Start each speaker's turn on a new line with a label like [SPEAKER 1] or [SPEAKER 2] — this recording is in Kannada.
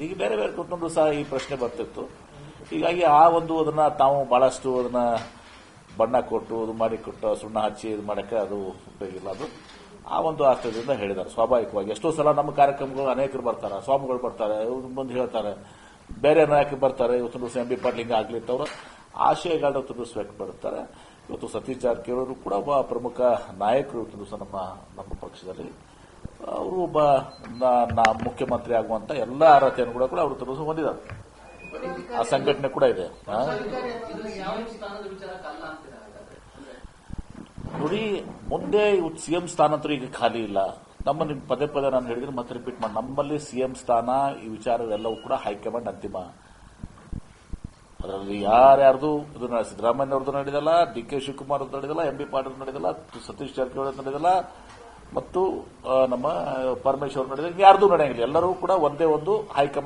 [SPEAKER 1] ಈಗ ಬೇರೆ ಬೇರೆ ಕುತ್ಕೊಂಡು ಸಹ ಈ ಪ್ರಶ್ನೆ ಬರ್ತಿತ್ತು. ಹೀಗಾಗಿ ಆ ಒಂದು ಅದನ್ನ ತಾವು ಬಹಳಷ್ಟು ಅದನ್ನ ಬಣ್ಣ ಕೊಟ್ಟು ಅದು ಮಾಡಿ ಕೊಟ್ಟು, ಸುಣ್ಣ ಹಚ್ಚಿ ಇದು ಮಾಡಕ್ಕೆ ಅದು ಉಪಯೋಗಿಲ್ಲ. ಅದು ಆ ಒಂದು ಆಶ್ರಯದಿಂದ ಹೇಳಿದ್ದಾರೆ. ಸ್ವಾಭಾವಿಕವಾಗಿ. ಎಷ್ಟೋ ಸಲ ನಮ್ಮ ಕಾರ್ಯಕ್ರಮಗಳು ಅನೇಕರು ಬರ್ತಾರೆ. ಸ್ವಾಮಿಗಳು ಬರ್ತಾರೆ. ಇವ್ರು ಬಂದು ಹೇಳ್ತಾರೆ. ಬೇರೆ ನಾಯಕರು ಬರ್ತಾರೆ. ಇವತ್ತು ದಿವಸ ಎಂ ಬಿ ಪಾಟೀಲ್ ಆಗ್ಲಿತ್ತವರು ಆಶಯಗಳನ್ನ ತಿಳಿಸ್ಬೇಕು ಬರ್ತಾರೆ ಇವತ್ತು ಸತೀಶ್ ಜಾರಕಿಹೊಳಿ ಕೂಡ ಒಬ್ಬ ಪ್ರಮುಖ ನಾಯಕರು ಇವತ್ತು ದಿವಸ ನಮ್ಮ ನಮ್ಮ ಪಕ್ಷದಲ್ಲಿ. ಅವರು ಒಬ್ಬ ಮುಖ್ಯಮಂತ್ರಿ ಆಗುವಂತ ಎಲ್ಲ ಅರ್ಹತೆಯನ್ನು ಕೂಡ ಕೂಡ ಅವರು ತರಸು ಹೊಂದಿದ್ದಾರೆ. ಆ ಸಂಘಟನೆ ಕೂಡ ಇದೆ. ನೋಡಿ, ಮುಂದೆ ಸಿಎಂ ಸ್ಥಾನ ಅಂತೂ ಈಗ ಖಾಲಿ ಇಲ್ಲ. ನಮ್ಮ ನಿಮ್ ಪದೇ ಪದೇ ನಾನು ಹೇಳಿದ್ರೆ ಮತ್ತೆ ರಿಪೀಟ್ ಮಾಡಿ. ನಮ್ಮಲ್ಲಿ ಸಿಎಂ ಸ್ಥಾನ, ಈ ವಿಚಾರವೆಲ್ಲವೂ ಕೂಡ ಹೈಕಮಾಂಡ್ ಅಂತಿಮ. ಅದರಲ್ಲಿ ಯಾರ್ಯಾರ್ದು ಇದು ಸಿದ್ದರಾಮಯ್ಯ ಅವ್ರದ್ದು ನಡೆದಲ್ಲ, ಡಿ ಕೆ ಶಿವಕುಮಾರ್ ನಡೆದಲ್ಲ, ಎಂ ಬಿ ಪಾಟೀಲ್ ನಡೆದಲ್ಲ, ಸತೀಶ್ ಜಾರಕಿಹೊಳಿ ನಡೆದಲ್ಲ ಮತ್ತು ನಮ್ಮ ಪರಮೇಶ್ವರ್ ನಡೆದ ಯಾರ್ದು ನಡೆಯಂಗಿಲ್ಲ. ಎಲ್ಲರೂ ಕೂಡ ಒಂದೇ ಒಂದು ಹೈಕಮಾಂಡ್